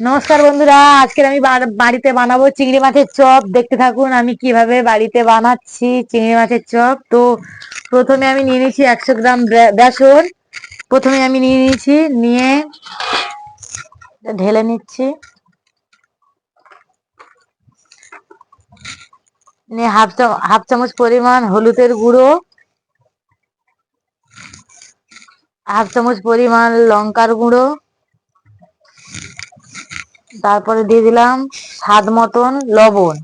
নমস্কার বন্ধুরা আজকে আমি বাড়িতে বানাবো চিংড়ি মাছের চপ। দেখতে থাকুন আমি কীভাবে বাড়িতে বানাচ্ছি চিংড়ি মাছের চপ। তো প্রথমে আমি নিয়ে নিয়েছি একশো গ্রাম বেসন। প্রথমে আমি নিয়ে নিয়েছি, নিয়ে ঢেলে নিচ্ছি। নিয়ে হাফ হাফ চামচ পরিমাণ হলুদের গুঁড়ো। হাফ চামচ পরিমাণ লঙ্কার গুঁড়ো। তারপরে দিয়ে দিলাম স্বাদ মতন লবণ।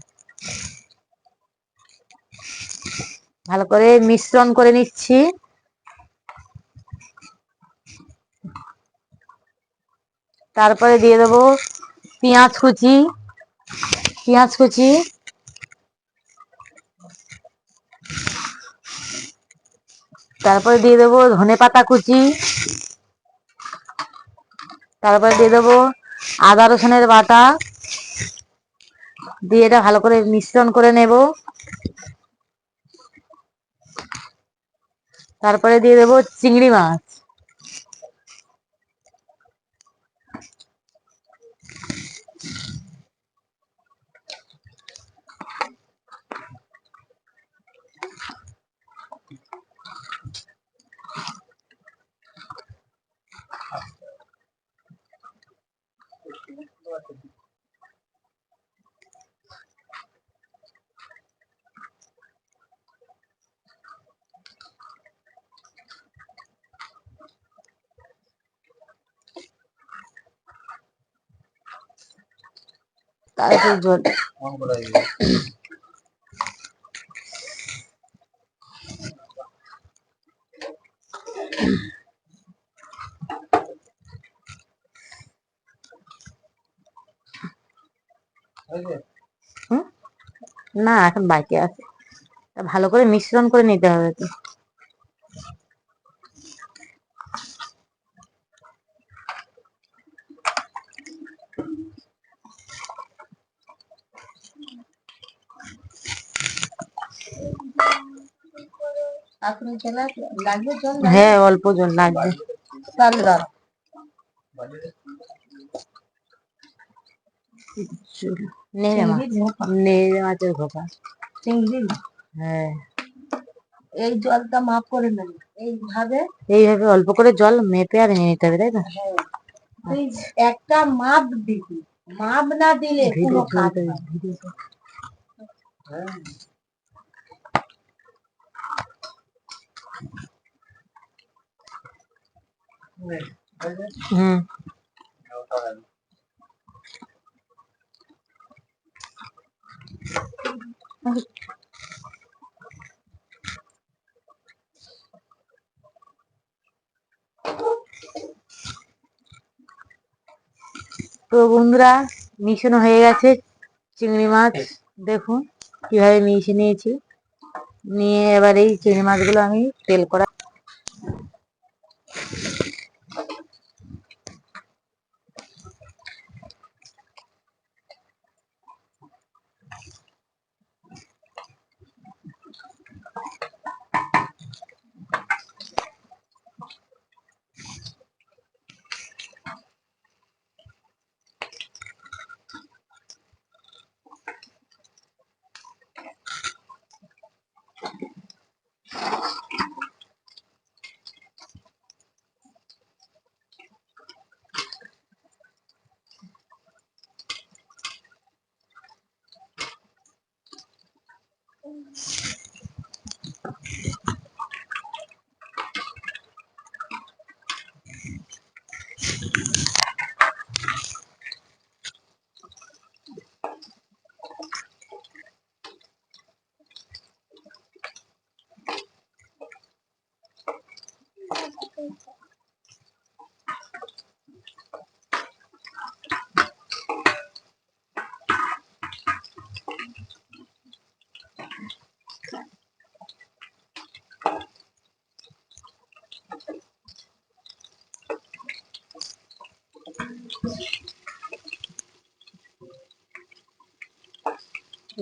ভালো করে মিশ্রণ করে নিচ্ছি। তারপরে দিয়ে দেবো পেঁয়াজ কুচি। পেঁয়াজ কুচি। তারপরে দিয়ে দেবো ধনে পাতা কুচি। তারপরে দিয়ে দেবো আদা রসুনের বাটা দিয়ে এটা ভালো করে মিশ্রণ করে নেব। তারপরে দিয়ে দেবো চিংড়ি মাছ। তারপরে? না এখন বাকি আছে ভালো করে মিশ্রণ করে নিতে হবে তো হ্যাঁ অল্প জল লাগবে তাহলে দাঁড়া নেড়ে মাছ চিংড়ির ঝোঁকা। নেড়ে মাছের ঘোকা চিংড়ি হ্যাঁ এই জলটা মাপ করে নেবে এইভাবে এইভাবে অল্প করে জল মেপে আর নিয়ে নিতে হবে তাই তো তুই একটা মাপ দিবি মাপ না দিলে কোনো ভিডিও কাজ হুম। তো বন্ধুরা মিশানো হয়ে গেছে। চিংড়ি মাছ দেখুন কীভাবে মিশিয়ে নিয়েছি। নিয়ে এবার এই চিংড়ি মাছগুলো আমি তেল করা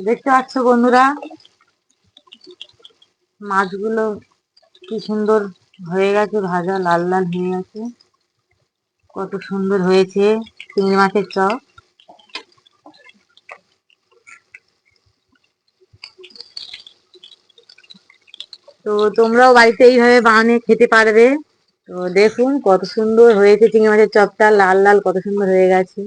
দেখতে পাচ্ছ বন্ধুরা? মাছগুলো কি সুন্দর হয়ে গেছে, ভাজা লাল লাল হয়ে গেছে। কত সুন্দর হয়েছে চিংড়ি মাছের চপ। তো তোমরাও বাড়িতে এইভাবে বানিয়ে খেতে পারবে। তো দেখুন কত সুন্দর হয়েছে চিংড়ি মাছের চপটা, লাল লাল কত সুন্দর হয়ে গেছে।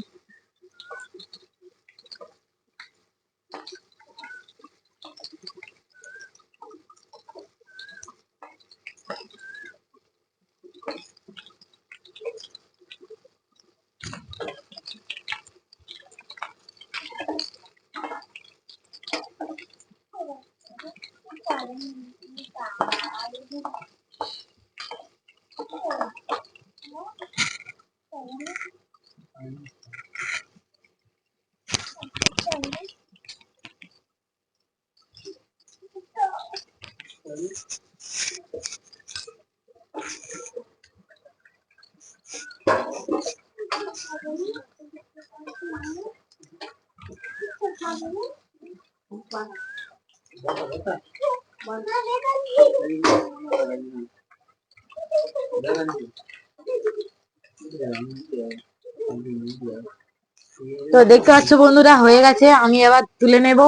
তো দেখতে পাচ্ছ বন্ধুরা হয়ে গেছে। আমি এবার তুলে নেব।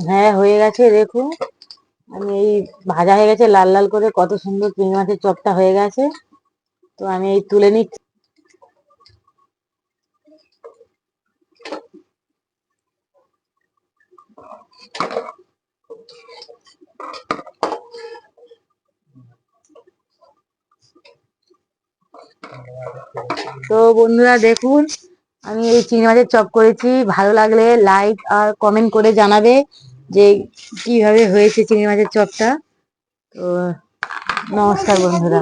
হ্যাঁ হয়ে গেছে, দেখুন। আমি এই ভাজা হয়ে গেছে, লাল লাল করে কত সুন্দর চিংড়ি মাছের চপটা হয়ে গেছে। তো আমি এই তুলে নিচ্ছি। তো বন্ধুরা, দেখুন, আমি এই চিংড়ি মাছের চপ করেছি। ভালো লাগলে লাইক আর কমেন্ট করে জানাবে। যে কীভাবে হয়েছে চিংড়ি মাছের চপটা তো নমস্কার বন্ধুরা।